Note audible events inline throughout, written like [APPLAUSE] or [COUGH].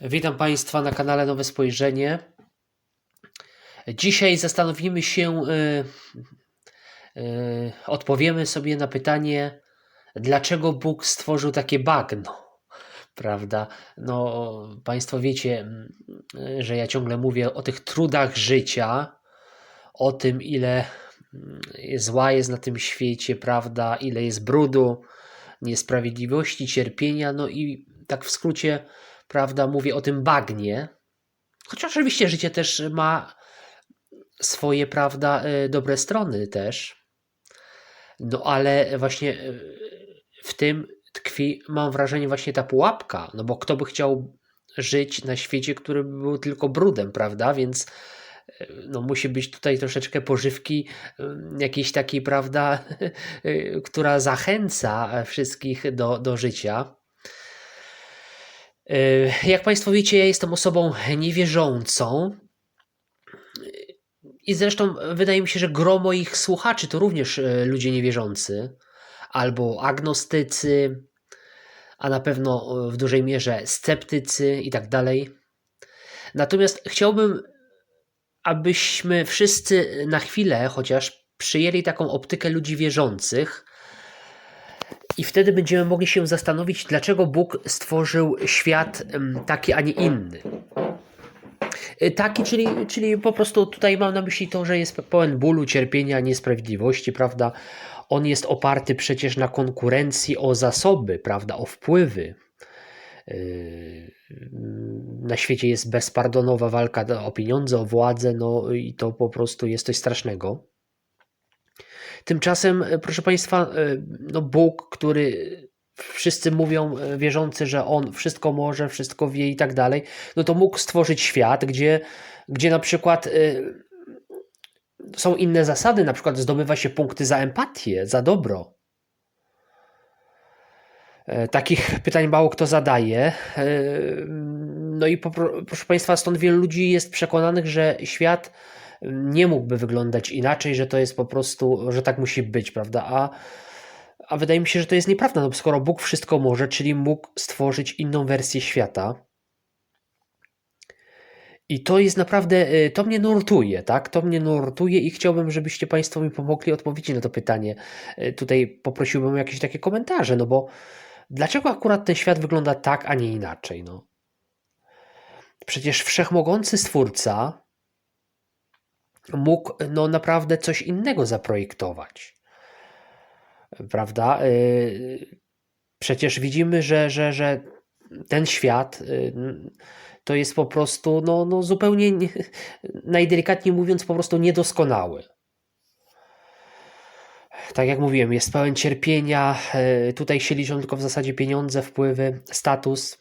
Witam Państwa na kanale Nowe Spojrzenie. Dzisiaj zastanowimy się, y, y, odpowiemy sobie na pytanie, dlaczego Bóg stworzył takie bagno. Prawda? No, Państwo wiecie, mm, że ja ciągle mówię o tych trudach życia, o tym, ile mm, zła jest na tym świecie, prawda? Ile jest brudu, niesprawiedliwości, cierpienia, no i tak w skrócie prawda, mówię o tym bagnie. Chociaż oczywiście życie też ma swoje, prawda, y, dobre strony też. No ale właśnie y, w tym tkwi, mam wrażenie, właśnie ta pułapka. No bo kto by chciał żyć na świecie, który by był tylko brudem, prawda? Więc y, no, musi być tutaj troszeczkę pożywki jakiejś takiej, prawda, [LAUGHS] która zachęca wszystkich do, do życia. E, jak Państwo wiecie, ja jestem osobą niewierzącą. I zresztą wydaje mi się, że gro moich słuchaczy to również e, ludzie niewierzący, albo agnostycy, a na pewno w dużej mierze sceptycy i tak dalej. Natomiast chciałbym, abyśmy wszyscy na chwilę chociaż przyjęli taką optykę ludzi wierzących, i wtedy będziemy mogli się zastanowić, dlaczego Bóg stworzył świat taki, a nie inny. Y, taki, czyli, czyli po prostu tutaj mam na myśli to, że jest pełen bólu, cierpienia, niesprawiedliwości, prawda? On jest oparty przecież na konkurencji o zasoby, prawda? O wpływy. Y, na świecie jest bezpardonowa walka o pieniądze, o władzę, no i to po prostu jest coś strasznego. Tymczasem, e, proszę Państwa, e, no Bóg, który wszyscy mówią e, wierzący, że On wszystko może, wszystko wie i tak dalej, no to mógł stworzyć świat, gdzie, gdzie na przykład są inne zasady, na przykład zdobywa się punkty za empatię, za dobro. Takich pytań mało kto zadaje. No i proszę Państwa, stąd wielu ludzi jest przekonanych, że świat nie mógłby wyglądać inaczej, że to jest po prostu, że tak musi być, prawda? A, a wydaje mi się, że to jest nieprawda, no skoro Bóg wszystko może, czyli mógł stworzyć inną wersję świata. I to jest naprawdę, y, to mnie nurtuje, tak? To mnie nurtuje i chciałbym, żebyście Państwo mi pomogli odpowiedzieć na to pytanie. Y, tutaj poprosiłbym o jakieś takie komentarze, no bo dlaczego akurat ten świat wygląda tak, a nie inaczej, no? Przecież wszechmogący stwórca mógł no, naprawdę coś innego zaprojektować. Prawda? Y, przecież widzimy, że, że, że ten świat y, to jest po prostu no, no zupełnie, [LAUGHS] najdelikatniej mówiąc, po prostu niedoskonały. Tak jak mówiłem, jest pełen cierpienia. Y, tutaj się liczą tylko w zasadzie pieniądze, wpływy, status,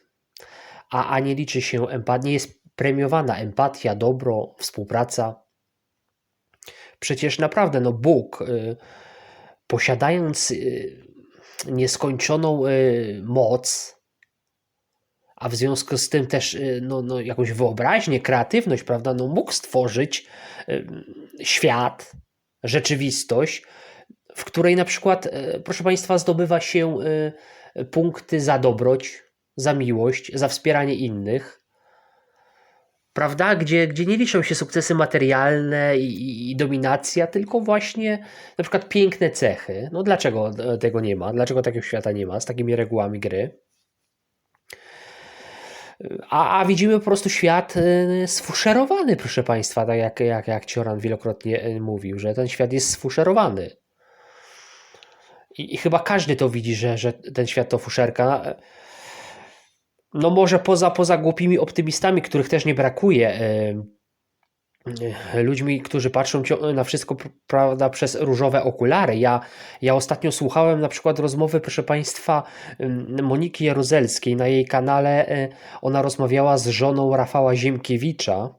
a, a nie liczy się empatia. Nie jest premiowana empatia, dobro, współpraca. Przecież naprawdę, no Bóg, y, posiadając y, nieskończoną y, moc, a w związku z tym też no, no, jakąś wyobraźnię, kreatywność, prawda, no mógł stworzyć świat, rzeczywistość, w której na przykład, proszę Państwa, zdobywa się punkty za dobroć, za miłość, za wspieranie innych, prawda? Gdzie, gdzie nie liczą się sukcesy materialne i, i, dominacja, tylko właśnie na przykład piękne cechy. No dlaczego tego nie ma? Dlaczego takiego świata nie ma z takimi regułami gry? A, a widzimy po prostu świat y, sfuszerowany, proszę Państwa, tak jak, jak, jak Cioran wielokrotnie y, mówił, że ten świat jest sfuszerowany. I, i chyba każdy to widzi, że, że ten świat to fuszerka no może poza, poza głupimi optymistami, których też nie brakuje, e, e, ludźmi, którzy patrzą na wszystko prawda, przez różowe okulary. Ja, ja ostatnio słuchałem na przykład rozmowy, proszę Państwa, Moniki Jaruzelskiej na jej kanale. E, ona rozmawiała z żoną Rafała Ziemkiewicza.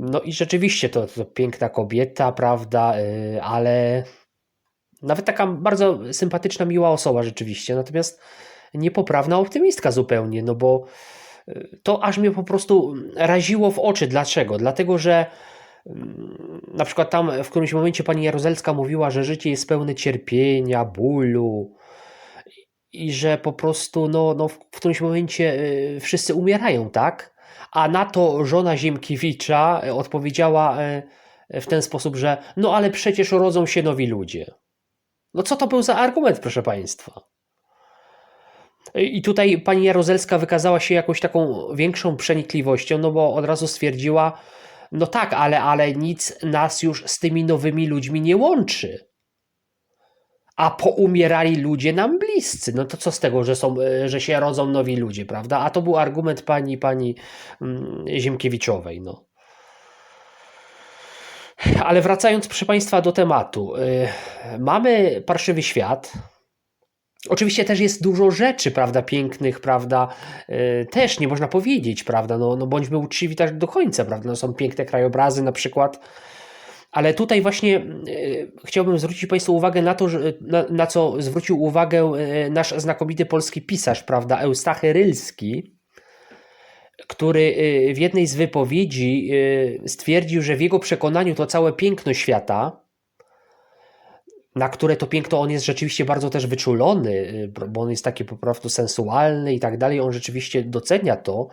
No i rzeczywiście to, to piękna kobieta, prawda, ale nawet taka bardzo sympatyczna, miła osoba rzeczywiście, natomiast niepoprawna optymistka zupełnie, no bo y, to aż mnie po prostu raziło w oczy. Dlaczego? Dlatego, że mm, na przykład tam w którymś momencie pani Jaruzelska mówiła, że życie jest pełne cierpienia, bólu. i że po prostu no, no w którymś momencie y, wszyscy umierają, tak? A na to żona Ziemkiewicza y, odpowiedziała w ten sposób, że no ale przecież rodzą się nowi ludzie. No co to był za argument, proszę Państwa? I tutaj pani Jaruzelska wykazała się jakąś taką większą przenikliwością, no bo od razu stwierdziła, no tak, ale, ale nic nas już z tymi nowymi ludźmi nie łączy. A poumierali ludzie nam bliscy. No to co z tego, że, są, e, że się rodzą nowi ludzie, prawda? A to był argument pani, pani mm, Ziemkiewiczowej. No. Ale wracając, proszę Państwa, do tematu. Yy, mamy parszywy świat, Oczywiście też jest dużo rzeczy, prawda, pięknych, prawda, yy, też nie można powiedzieć, prawda, no, no bądźmy uczciwi tak do końca, prawda, no, są piękne krajobrazy na przykład, ale tutaj właśnie yy, chciałbym zwrócić Państwu uwagę na to, na, na co zwrócił uwagę nasz znakomity polski pisarz, prawda, Eustachy Rylski, który yy, w jednej z wypowiedzi yy, stwierdził, że w jego przekonaniu to całe piękno świata, na które to piękno on jest rzeczywiście bardzo też wyczulony, y, bo on jest taki po prostu sensualny i tak dalej, on rzeczywiście docenia to,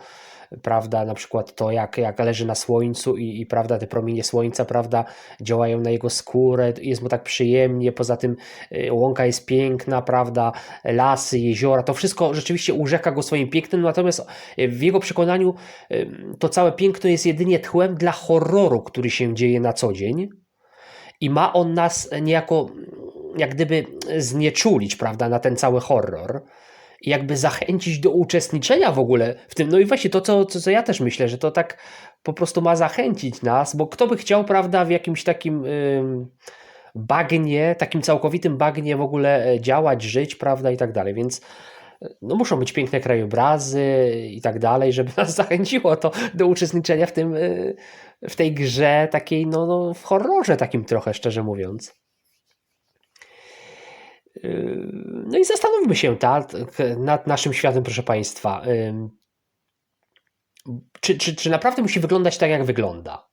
prawda, na przykład to jak, jak leży na słońcu i, i prawda, te promienie słońca, prawda, działają na jego skórę, jest mu tak przyjemnie, poza tym y, łąka jest piękna, prawda, lasy, jeziora, to wszystko rzeczywiście urzeka go swoim pięknem, natomiast y, w jego przekonaniu to całe piękno jest jedynie tłem dla horroru, który się dzieje na co dzień, i ma on nas niejako jak gdyby znieczulić, prawda, na ten cały horror jakby zachęcić do uczestniczenia w ogóle w tym. No i właśnie to, co, co, co ja też myślę, że to tak po prostu ma zachęcić nas, bo kto by chciał, prawda, w jakimś takim bagnie, takim całkowitym bagnie w ogóle e, działać, żyć, prawda, i tak dalej, więc e, no muszą być piękne krajobrazy i tak dalej, żeby [LAUGHS] nas zachęciło to do uczestniczenia w tym, e, w tej grze takiej, no, no w horrorze takim trochę, szczerze mówiąc. Yy, no i zastanówmy się tak, nad naszym światem, proszę Państwa. Czy, czy, czy naprawdę musi wyglądać tak, jak wygląda?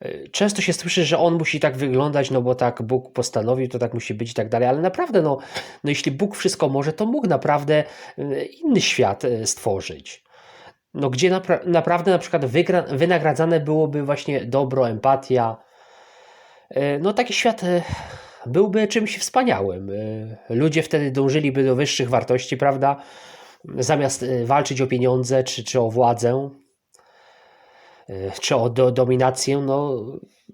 Yy, często się słyszy, że on musi tak wyglądać, no bo tak Bóg postanowił, to tak musi być i tak dalej, ale naprawdę, no, no jeśli Bóg wszystko może, to mógł naprawdę yy, inny świat stworzyć. No, gdzie napra naprawdę na przykład wynagradzane byłoby właśnie dobro, empatia. No taki świat byłby czymś wspaniałym. Y, ludzie wtedy dążyliby do wyższych wartości, prawda? Zamiast y, walczyć o pieniądze czy, czy o władzę, y, czy o do, dominację, no,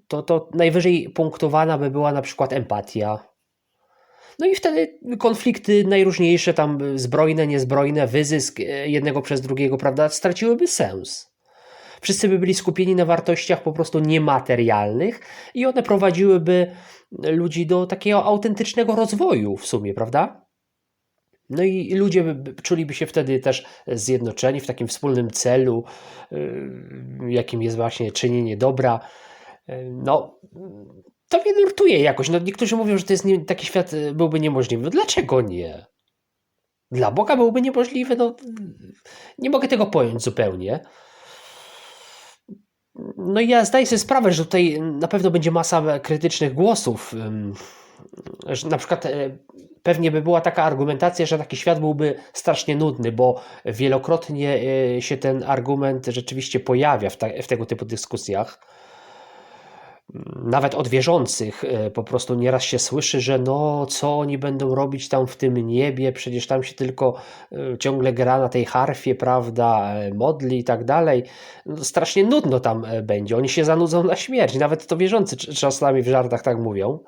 to, to najwyżej punktowana by była na przykład empatia. No i wtedy konflikty najróżniejsze, tam zbrojne, niezbrojne, wyzysk jednego przez drugiego, prawda, straciłyby sens. Wszyscy by byli skupieni na wartościach po prostu niematerialnych i one prowadziłyby ludzi do takiego autentycznego rozwoju w sumie, prawda? No i ludzie czuliby się wtedy też zjednoczeni w takim wspólnym celu, y, jakim jest właśnie czynienie dobra. Y, no, to mnie nurtuje jakoś. No, niektórzy mówią, że to jest nie, taki świat y, byłby niemożliwy. Dlaczego nie? Dla Boga byłby niemożliwy? No, nie mogę tego pojąć zupełnie. No ja zdaję sobie sprawę, że tutaj na pewno będzie masa krytycznych głosów. Na przykład e, pewnie by była taka argumentacja, że taki świat byłby strasznie nudny, bo wielokrotnie e, się ten argument rzeczywiście pojawia w, w tego typu dyskusjach nawet od wierzących e, po prostu nieraz się słyszy, że no co oni będą robić tam w tym niebie, przecież tam się tylko e, ciągle gra na tej harfie, prawda, e, modli i tak dalej. No, strasznie nudno tam będzie, oni się zanudzą na śmierć, nawet to wierzący czasami w żartach tak mówią.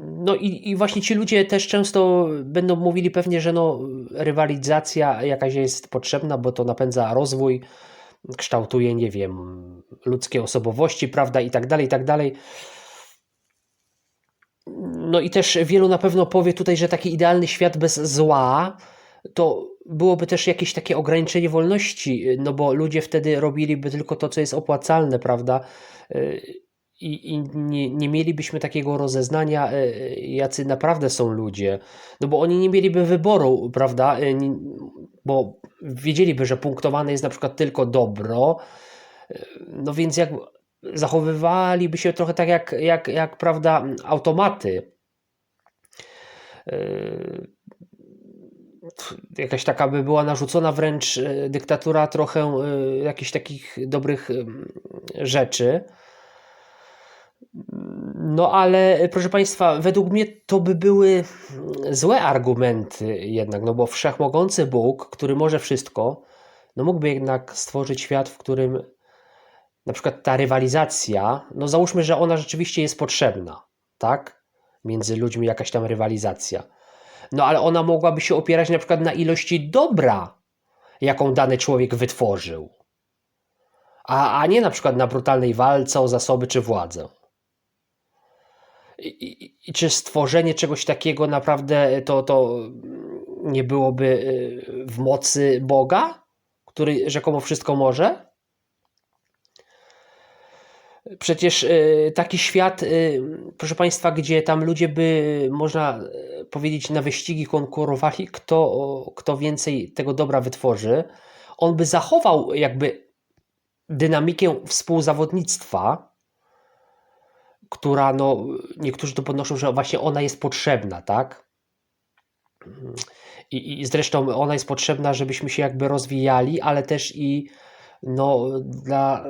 No i, i właśnie ci ludzie też często będą mówili pewnie, że no rywalizacja jakaś jest potrzebna, bo to napędza rozwój, kształtuje, nie wiem, ludzkie osobowości, prawda, i tak dalej, i tak dalej. No i też wielu na pewno powie tutaj, że taki idealny świat bez zła to byłoby też jakieś takie ograniczenie wolności, no bo ludzie wtedy robiliby tylko to, co jest opłacalne, prawda? I, i nie, nie mielibyśmy takiego rozeznania, jacy naprawdę są ludzie, no bo oni nie mieliby wyboru, prawda? Bo wiedzieliby, że punktowane jest na przykład tylko dobro, no więc jak zachowywaliby się trochę tak jak, jak, jak prawda, automaty. jakaś taka by była narzucona wręcz dyktatura trochę jakichś takich dobrych rzeczy. No ale proszę Państwa, według mnie to by były złe argumenty jednak, no bo wszechmogący Bóg, który może wszystko, no mógłby jednak stworzyć świat, w którym na przykład ta rywalizacja, no załóżmy, że ona rzeczywiście jest potrzebna, tak? Między ludźmi jakaś tam rywalizacja. No ale ona mogłaby się opierać na przykład na ilości dobra, jaką dany człowiek wytworzył. A, a nie na przykład na brutalnej walce o zasoby czy władzę. I, czy stworzenie czegoś takiego naprawdę to, to nie byłoby y, w mocy Boga, który rzekomo wszystko może? Przecież y, taki świat, y, proszę Państwa, gdzie tam ludzie by, można powiedzieć, na wyścigi konkurowali, kto, kto więcej tego dobra wytworzy, on by zachował jakby dynamikę współzawodnictwa, która, no, niektórzy to podnoszą, że właśnie ona jest potrzebna, tak? I, I zresztą ona jest potrzebna, żebyśmy się jakby rozwijali, ale też i no, dla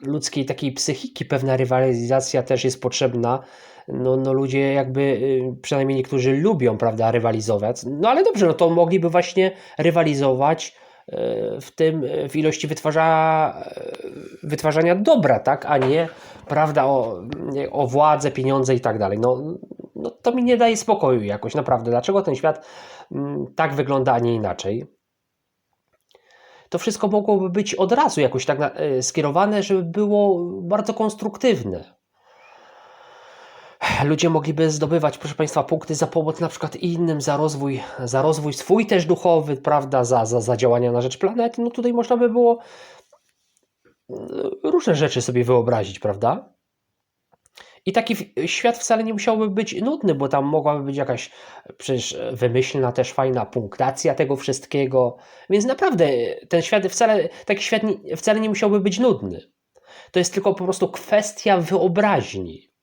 ludzkiej takiej psychiki pewna rywalizacja też jest potrzebna. No, no ludzie jakby, y, przynajmniej niektórzy lubią, prawda, rywalizować. No ale dobrze, no to mogliby właśnie rywalizować w tym, w ilości wytwarza, y, wytwarzania dobra, tak, a nie, prawda, o, o władzę, pieniądze i tak dalej. No, no to mi nie daje spokoju jakoś, naprawdę. Dlaczego ten świat mm, tak wygląda, a nie inaczej? to wszystko mogłoby być od razu jakoś tak e, skierowane, żeby było bardzo konstruktywne. Ludzie mogliby zdobywać, proszę Państwa, punkty za pomoc na przykład innym, za rozwój, za rozwój swój też duchowy, prawda, za, za, za działania na rzecz planety. No tutaj można by było e, różne rzeczy sobie wyobrazić, prawda? I taki świat wcale nie musiałby być nudny, bo tam mogłaby być jakaś przecież wymyślna, też fajna punktacja tego wszystkiego. Więc naprawdę ten świat wcale, taki świat wcale nie musiałby być nudny. To jest tylko po prostu kwestia wyobraźni.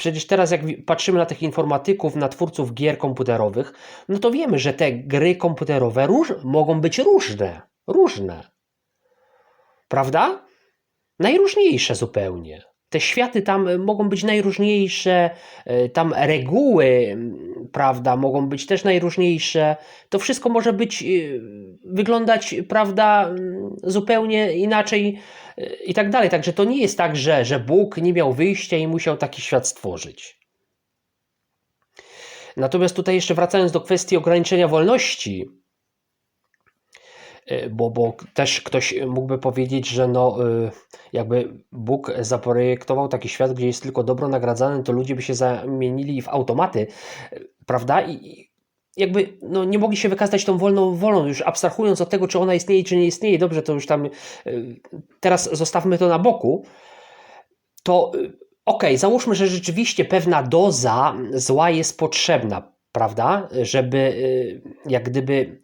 Przecież teraz, jak patrzymy na tych informatyków, na twórców gier komputerowych, no to wiemy, że te gry komputerowe mogą być różne. Różne. Prawda? Najróżniejsze zupełnie te światy tam e, mogą być najróżniejsze, e, tam reguły, prawda, mogą być też najróżniejsze. To wszystko może być, e, wyglądać, prawda, zupełnie inaczej i tak dalej. Także to nie jest tak, że, że Bóg nie miał wyjścia i musiał taki świat stworzyć. Natomiast tutaj jeszcze wracając do kwestii ograniczenia wolności, E, bo, bo też ktoś mógłby powiedzieć, że no, e, jakby Bóg zaprojektował taki świat, gdzie jest tylko dobro nagradzane, to ludzie by się zamienili w automaty, e, prawda? I jakby no, nie mogli się wykazać tą wolną wolą, już abstrahując od tego, czy ona istnieje, czy nie istnieje, dobrze, to już tam teraz zostawmy to na boku, to okej, okay, załóżmy, że rzeczywiście pewna doza zła jest potrzebna, prawda? Żeby jak gdyby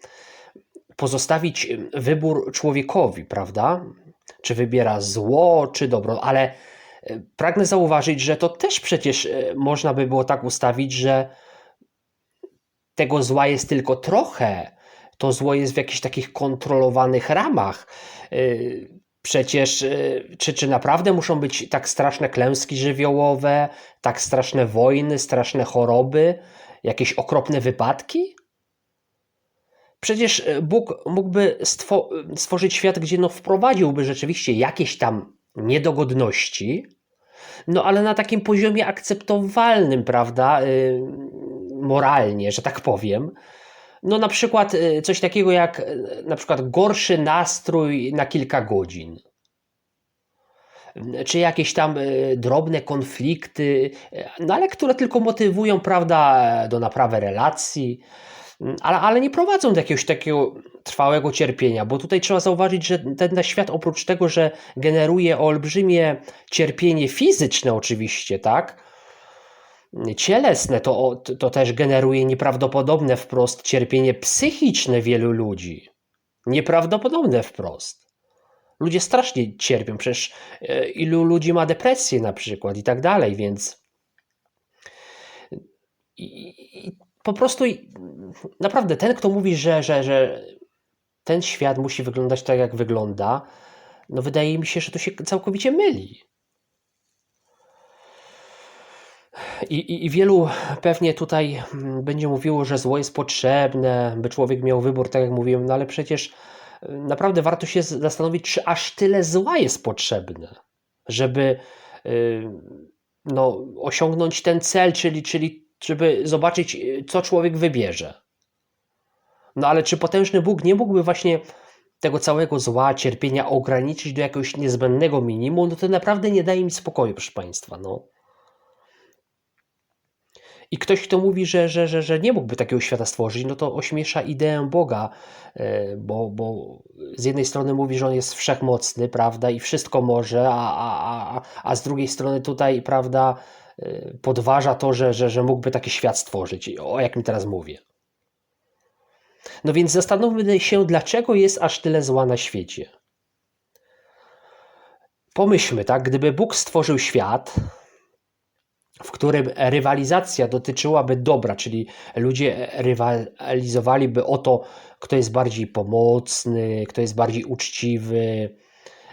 pozostawić wybór człowiekowi, prawda? Czy wybiera zło, czy dobro, ale pragnę zauważyć, że to też przecież można by było tak ustawić, że tego zła jest tylko trochę. To zło jest w jakichś takich kontrolowanych ramach. E, przecież, czy, czy naprawdę muszą być tak straszne klęski żywiołowe, tak straszne wojny, straszne choroby, jakieś okropne wypadki? Przecież e, Bóg mógłby stworzyć świat, gdzie no wprowadziłby rzeczywiście jakieś tam niedogodności, no ale na takim poziomie akceptowalnym, prawda, moralnie, że tak powiem. No na przykład e, coś takiego jak na przykład gorszy nastrój na kilka godzin. Czy jakieś tam drobne konflikty, no ale które tylko motywują, prawda, do naprawy relacji, ale, ale nie prowadzą do jakiegoś takiego trwałego cierpienia, bo tutaj trzeba zauważyć, że ten świat oprócz tego, że generuje olbrzymie cierpienie fizyczne oczywiście, tak, cielesne, to, to też generuje nieprawdopodobne wprost cierpienie psychiczne wielu ludzi. Nieprawdopodobne wprost. Ludzie strasznie cierpią, przecież e, ilu ludzi ma depresję na przykład i tak dalej, więc i, po prostu naprawdę ten, kto mówi, że, że, że ten świat musi wyglądać tak, jak wygląda, no wydaje mi się, że to się całkowicie myli. I, i, I, wielu pewnie tutaj mm, będzie mówiło, że zło jest potrzebne, by człowiek miał wybór, tak jak mówiłem, no ale przecież y, naprawdę warto się zastanowić, czy aż tyle zła jest potrzebne, żeby yy, no, osiągnąć ten cel, czyli, czyli żeby zobaczyć, y, co człowiek wybierze. No ale czy potężny Bóg nie mógłby właśnie tego całego zła, cierpienia ograniczyć do jakiegoś niezbędnego minimum, no to naprawdę nie daje mi spokoju, proszę Państwa. No. I ktoś, kto mówi, że, że, że, że nie mógłby takiego świata stworzyć, no to ośmiesza ideę Boga, e, bo, bo z jednej strony mówi, że on jest wszechmocny, prawda, i wszystko może, a, a, a, a z drugiej strony tutaj, prawda, e, podważa to, że, że, że mógłby taki świat stworzyć, o jakim teraz mówię. No więc zastanówmy się, dlaczego jest aż tyle zła na świecie. Pomyślmy, tak, gdyby Bóg stworzył świat, w którym rywalizacja dotyczyłaby dobra, czyli ludzie rywalizowaliby o to, kto jest bardziej pomocny, kto jest bardziej uczciwy,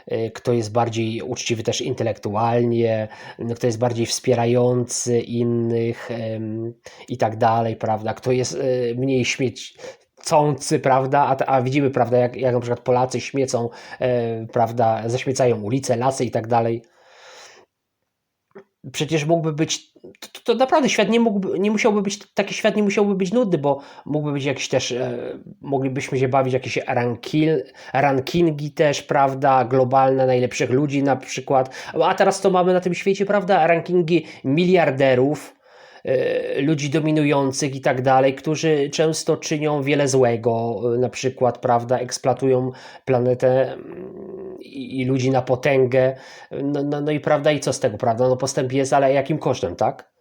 e, kto jest bardziej uczciwy też intelektualnie, kto jest bardziej wspierający innych i tak dalej, prawda? Kto jest e, mniej śmieć, prawda, a, a widzimy, prawda, jak, jak na przykład Polacy śmiecą, e, prawda, zaśmiecają ulice, lasy i tak dalej. Przecież mógłby być, to, to, naprawdę świat nie mógłby, nie musiałby być, taki świat nie musiałby być nudny, bo mógłby być jakiś też, e, moglibyśmy się bawić jakieś ranking, rankingi też, prawda, globalne najlepszych ludzi na przykład, a teraz to mamy na tym świecie, prawda, rankingi miliarderów, ludzi dominujących i tak dalej, którzy często czynią wiele złego, e, na przykład, prawda, eksploatują planetę mm, i, i ludzi na potęgę. No, no, no, i prawda, i co z tego, prawda? No postęp jest, ale jakim kosztem, tak?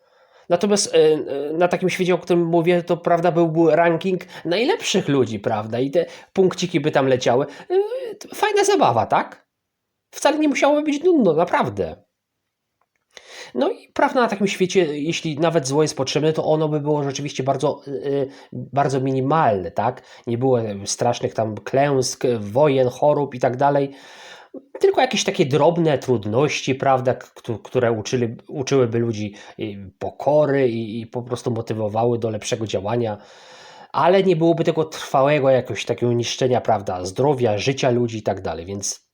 Natomiast e, na takim świecie, o którym mówię, to prawda byłby ranking najlepszych ludzi, prawda? I te punkciki by tam leciały. Fajna zabawa, tak? Wcale nie musiałoby być nudno, naprawdę. No i prawda na takim świecie, jeśli nawet zło jest potrzebne, to ono by było rzeczywiście bardzo, y, y, bardzo minimalne, tak? Nie było strasznych tam klęsk, wojen, chorób i tak dalej. Tylko jakieś takie drobne trudności, prawda, które uczyli, uczyłyby ludzi y, pokory i, i po prostu motywowały do lepszego działania ale nie byłoby tego trwałego jakiegoś takiego niszczenia, prawda, zdrowia, życia ludzi i tak dalej, więc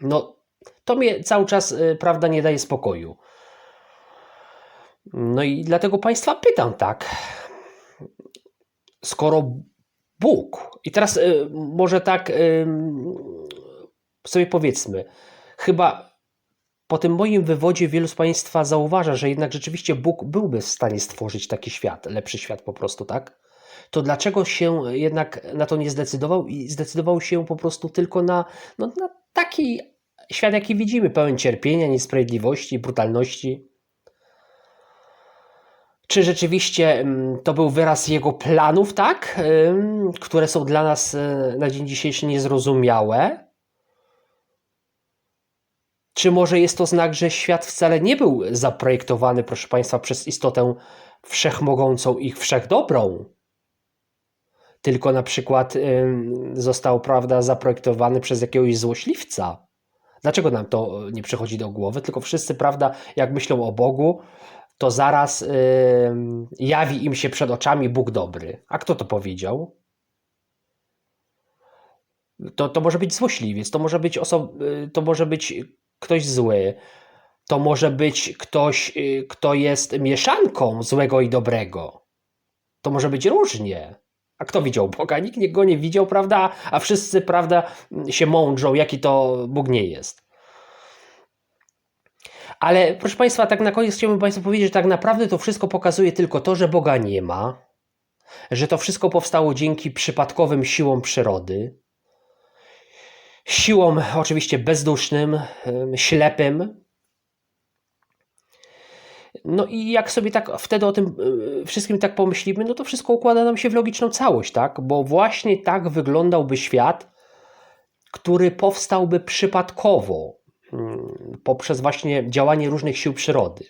no, to mnie cały czas, prawda, nie daje spokoju. No i dlatego Państwa pytam tak. Skoro Bóg, i teraz y, może tak y, sobie powiedzmy, chyba po tym moim wywodzie wielu z Państwa zauważa, że jednak rzeczywiście Bóg byłby w stanie stworzyć taki świat, lepszy świat po prostu, tak? To dlaczego się jednak na to nie zdecydował i zdecydował się po prostu tylko na, no, na taki świat, jaki widzimy, pełen cierpienia, niesprawiedliwości, brutalności? Czy rzeczywiście mm, to był wyraz jego planów, tak? Które są dla nas e, na dzień dzisiejszy niezrozumiałe? Czy może jest to znak, że świat wcale nie był zaprojektowany, proszę Państwa, przez istotę wszechmogącą i wszechdobrą? Tylko na przykład został, prawda, zaprojektowany przez jakiegoś złośliwca. Dlaczego nam to nie przychodzi do głowy? Tylko wszyscy, prawda, jak myślą o Bogu, to zaraz jawi im się przed oczami Bóg dobry. A kto to powiedział? To, to może być złośliwiec, to może być, oso- yy, to może być ktoś zły, to może być ktoś, yy, kto jest mieszanką złego i dobrego. To może być różnie. A kto widział Boga? Nikt go nie widział, prawda? A wszyscy, prawda, się mądrzą, jaki to Bóg nie jest. Ale proszę Państwa, tak na koniec chciałbym Państwu powiedzieć, że tak naprawdę to wszystko pokazuje tylko to, że Boga nie ma, że to wszystko powstało dzięki przypadkowym siłom przyrody, siłom oczywiście bezdusznym, ślepym. No i jak sobie tak wtedy o tym wszystkim tak pomyślimy, no to wszystko układa nam się w logiczną całość, tak? Bo właśnie tak wyglądałby świat, który powstałby przypadkowo, poprzez właśnie działanie różnych sił przyrody.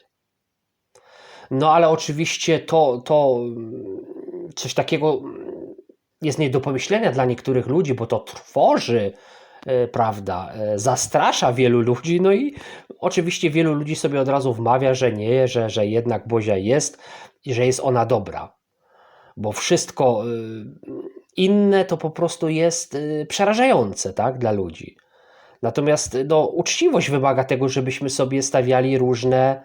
No ale oczywiście to, to mm, coś takiego mm, jest nie do pomyślenia dla niektórych ludzi, bo to trwoży, e, prawda, e, zastrasza wielu ludzi, no i oczywiście wielu ludzi sobie od razu wmawia, że nie, że, że jednak Bozia jest i że jest ona dobra, bo wszystko y, inne to po prostu jest przerażające, tak, dla ludzi. Natomiast no, uczciwość wymaga tego, żebyśmy sobie stawiali różne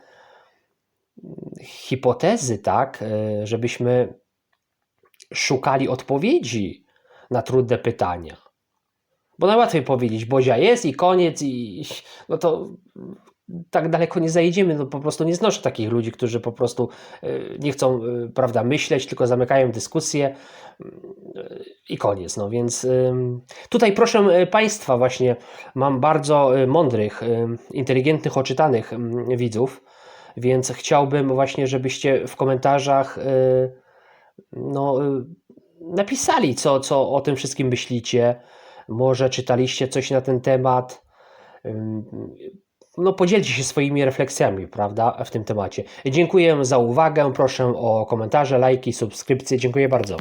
hipotezy, tak, e, żebyśmy szukali odpowiedzi na trudne pytania. Bo najłatwiej powiedzieć, Bozia jest i koniec, i no to tak daleko nie zajedziemy. No po prostu nie znoszę takich ludzi, którzy po prostu e, nie chcą, e, prawda, myśleć, tylko zamykają dyskusję i koniec. No więc tutaj proszę Państwa, właśnie mam bardzo mądrych, inteligentnych, oczytanych ym, widzów, więc chciałbym właśnie, żebyście w komentarzach y, no, y, napisali, co, co o tym wszystkim myślicie. Może czytaliście coś na ten temat. No, podzielcie się swoimi refleksjami, prawda, w tym temacie. Dziękuję za uwagę. Proszę o komentarze, lajki, subskrypcje. Dziękuję bardzo.